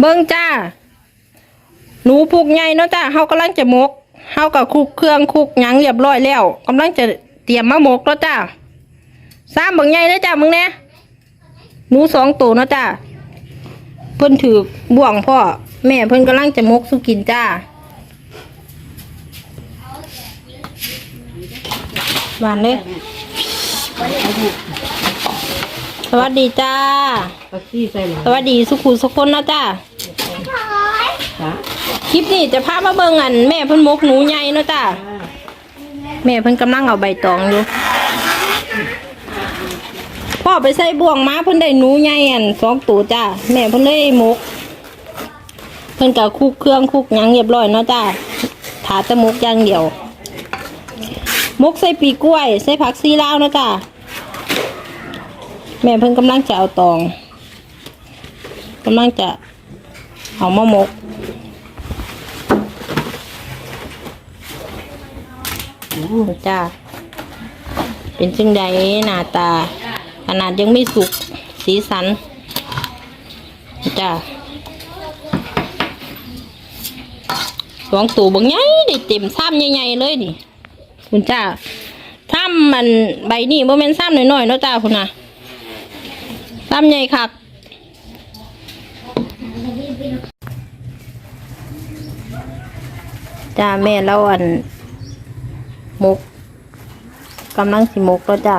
เบิ่งจ้า หนูผูกใหญ่เนาะจ้าเฮากำลังจะหมกเฮากับคลุกเครื่องคลุกหยังเรียบร้อยแล้วกำลังจะเตรียมมาหมกแล้วจ้าซ้ำเบิ่งใหญ่เด้อจ้ามึงแน่หนูสองตัวเนาะจ้าเพิ่นถือบ่วงพ่อแม่เพิ่นกำลังจะหมกสุกินจ้าหวานเลยสวัสดีจ้าปักซี่ใส่หรอสวัสดีสุขุสุคนเนาะจ้า จ้ะคลิปนี้จะพามาเบิ่งอัน แม่เพิ่นมกหนูใหญ่เนาะจ้าแม่เพิ่นกำลังเอาใบตองอยู่พ่อไปใส่บ่วงมาเพิ่นได้หนูใหญ่อันสองตัวจ้าแม่เพิ่นเลยมก เพิ่นก็คลุกเครื่องคุกยังเรียบร้อยเนาะจ้าถาต่มกอย่างเดียว มกใส่ปีกล้วย ใส่ผักซีลาวนะจ้าแม่เพิ่นกำลังจะเอาตองกำลังจะเอามามก จ้า เป็นจึงใดหน้าตา ขนาดยังไม่สุกสีสัน จ้าสองตัวบางใหญ่ได้เต็มซ้ำใหญ่ๆเลยดิคุณจ้าซ้ำมันใบนี่โมเมนซ้ำหน่อยๆเนาะจ้าคุณนะซ้ำใหญ่คักจ้าแม่แล้วอัน มกกำลังสิมกแล้วจ้ะ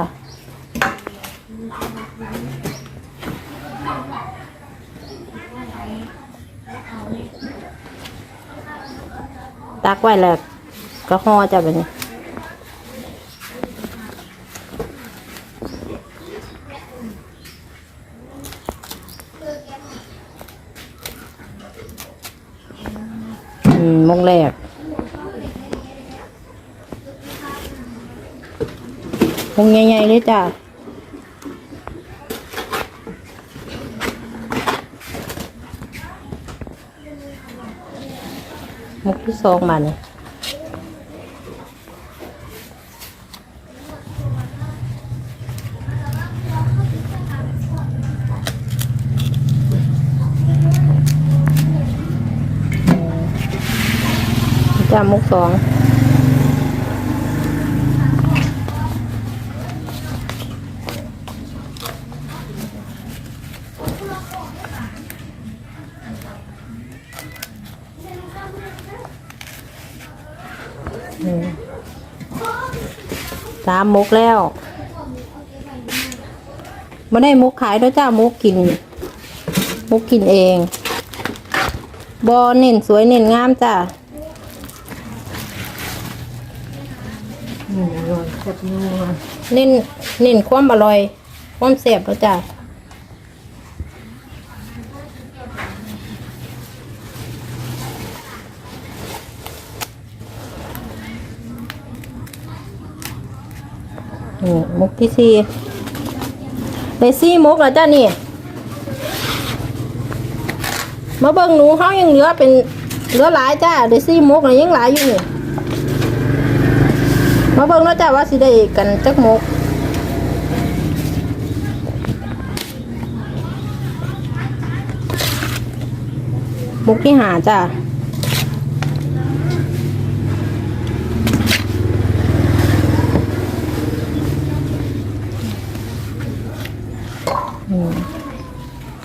ตักไว้แล้วก็ห่อจ้ะแบบนี้อืมมงแรก งใหญ่ๆเลยจ้ะมุกที่สองมาเนี่ยจ้ามุกสอง สามมุกแล้วไม่ได้มุกขายด้วยจ้ามุกกิน มุกกินเองบอเน้นสวยเน้นงามจ้าอืมอร่อยแซ่บนัวเน้นเน้นความอร่อย ความแซ่บแล้วจ้า นี่มุกที่สี่ได้สี่มุกแล้วจ้านี่ มาเบิ่งหนูเขายังเหลือเป็นเหลือหลายจ้าได้สี่มุกเลยยังหลายอยู่นี่มาเบิ่งแล้วจ้าว่าสิได้กันจักมุกมุกที่หาจ้าอืม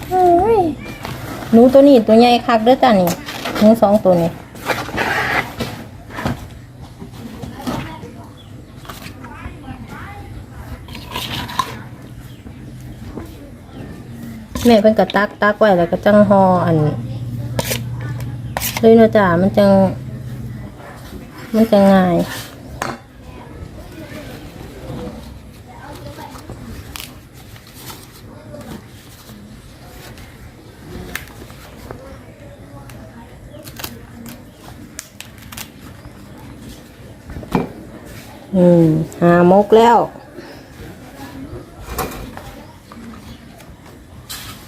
โอ้ย หนูตัวนี้ตัวใหญ่คักเด้อจ้านี่หนูสองตัวนี้แม่เพิ่นก็ตักตักไว้แล้วก็จังหออันเลยนะจ้ามันจัง มันจะง่าย อืมหามกแล้ว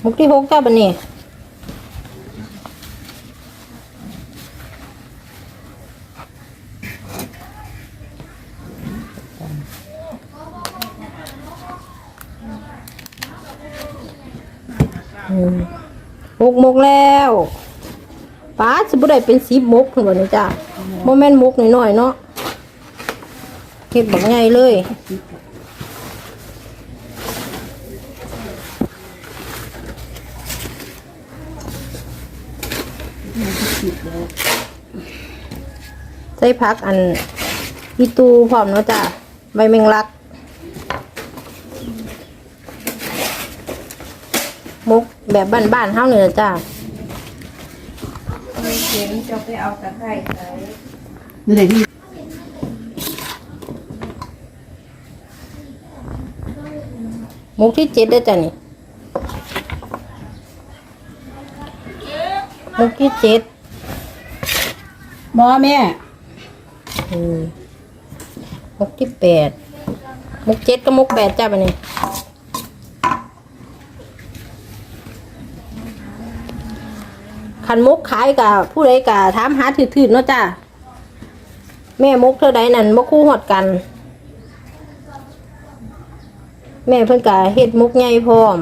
มุกที่หกจ้าบันนี่มหกมกแล้วป้าสิบ่ได้เป็นสิบมกพุ่นบ่นี่จ้าบ่แม่นมกหน้อยๆเนาะ เฮ็ดบักใหญ่เลยใส่ผักอันอีตูพร้อมเนาะจ้าใบแมงลักมุกแบบบ้านๆเฮาเนี่ยนะจ้าเข็มจะไปเอาตะไคร้ใส่นี่เลยพี่ มุกที่เจ็ดได้อจ้ะนี่มุกที่เจ็ดบอแม่อืมมุกที่แปดมุกเจ็ดกับมุกแปดจ้าไปนี่ขันมุกขายกับผู้ใดกับถามหาถือๆเนาะจ้าแม่มุกเท่าใดนั่นมุกคู่หอดกัน แม่เพิ่นกะเฮ็ดมุกใหญ่พร้อม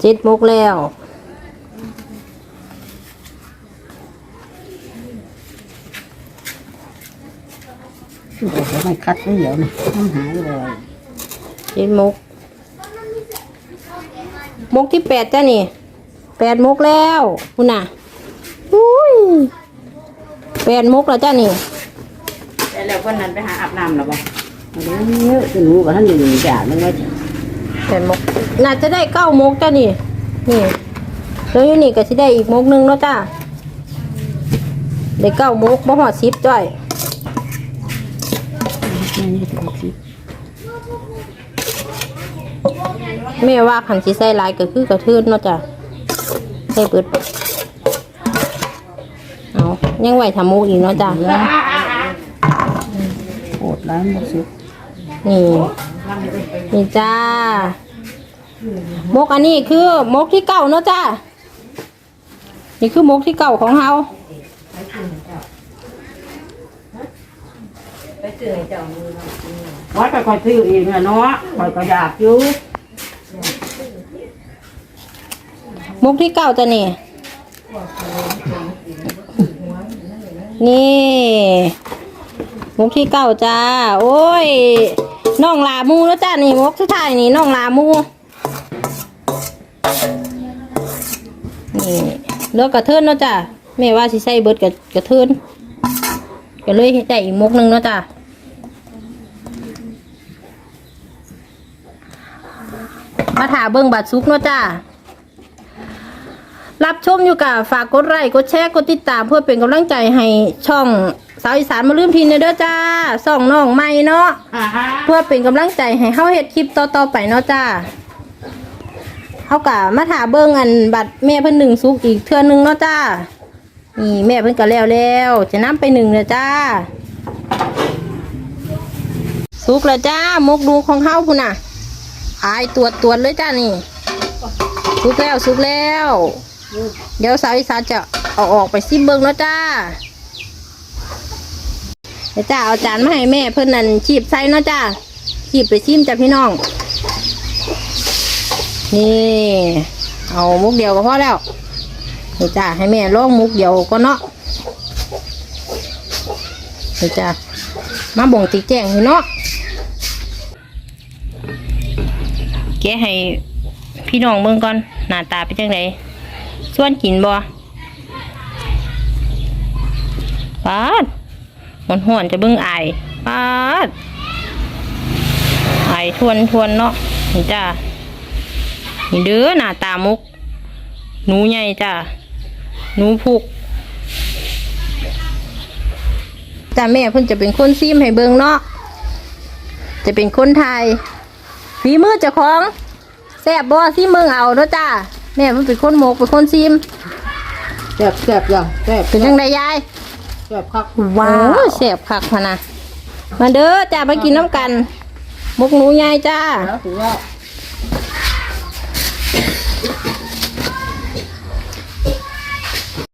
เจ็ดมุกแล้วโอ้โหไม่คัดไม่เหี่ยวนะต้องหายเลยเจ็ดมุก มุกที่แปดจ้ะนี่ แปดมุกแล้วคุณน่ะอุ้ยแปดมุกแล้วจ้ะนี่แล้วคนนั้นไปหาอาบน้ำหรอบ่เดี๋ยวจะรู้ว่าท่านอยู่ในจ่าเรื่องว่าแปดมุกน่าจะได้เก้ามุกจ้ะนี่นี่แล้วอยู่นี่ก็สิได้อีกมุกหนึงแล้วจ้ะได้เก้ามุกบ่หอดสิบจ้อยนี่จะบอกสิแม่ว่าขันสิใส่หลายก็คือกระทืนเนาะจ้ะ ใส่เปิดเอายังไหวทำมุกอีกเนาะจ้ะโอดร้านหมดสุดนี่นี่จ้ามกอันนี้คือมกที่เก่าเนาะจ้านี่คือมกที่เก่าของเฮาไปเจอเจ้ามือเราวัดไปคอยซื้อเองอะเนาะคอยก็อยากอยู่ มุกที่เก่าจะนี่ นี่มุกที่เก่าจ้า โอ้ยน้องลามูแล้วจ้า นี่มุกสุดท้ายนี่น้องลามู นี่เลือกกระเทินเนาะจ้าแม่ว่าสิใส่เบิดกับกระเทินก็เลยได้อีกมุกหนึงเนาะจ้ามาถาเบิ่งบัตรซุกเนาะจ้า รับชมอยู่กับฝากกดไลค์กดแชร์กดติดตามเพื่อเป็นกำลังใจให้ช่องสาวอีสานมาลืมพินเด้อจ้าส่องน้องใหม่เนาะอ่าฮะเพื่อเป็นกำลังใจให้เฮาเฮ็ดคลิปต่อๆไปเนาะจ้าเฮากะมาถาเบิ่งอันบัตรแม่เพิ่นหนึ่งซุกอีกเทื่อนึงเนาะจ้านี่แม่เพิ่นก็แล้วแล้วจะนํไปหนึ่งเลยจ้าสุกแล้วจ้ามกดูของเฮาพุ่นน่ะอายตรวจตรวจเลยจ้านี่สุกแล้วสุกแล้ว เดี๋ยวสาวอีสานจะเอาออกไปซิมเบิงเนาะจ้าเดี๋ยวจ้าเอาจานมาให้แม่เพื่อนนั่นชีบใส่เนาะจ้าชีบไปชิมจ้ะพี่น้อง นี่เอามุกเดียวก็พอแล้วเดี๋ยวจ้าให้แม่ลองมุกเดียวก็เนาะเดี๋ยวจ้ามาบ่งติแจงให้เนาะแกให้พี่น้องเบิ่งก่อนหน้าตาเป็นจังได ส่วนกินบ่ปาดมันห่วนจะเบิ่งไอายปาดไอทวนทวนเนาะนี่จ้านี่เด้อหน้าตามุก หนูใหญ่จ้าหนูพุกจ้าแม่เพิ่นจะเป็นคนซีมให้เบิ่งเนาะจะเป็นคนไทยฝีมือเจ้าของแซ่บบ่ซีมเบิ่งเอาเนาะจ้า แม่เพิ่นเป็นคนหมกเป็นคนซีมแซ่บแซ่บยังแซ่บเป็นยังไงยายแซ่บคักว้าวเสียบคักพะนะมาเด้อจ้ามากินน้ำกันมุกหนูยายจ้าแล้วถือว่า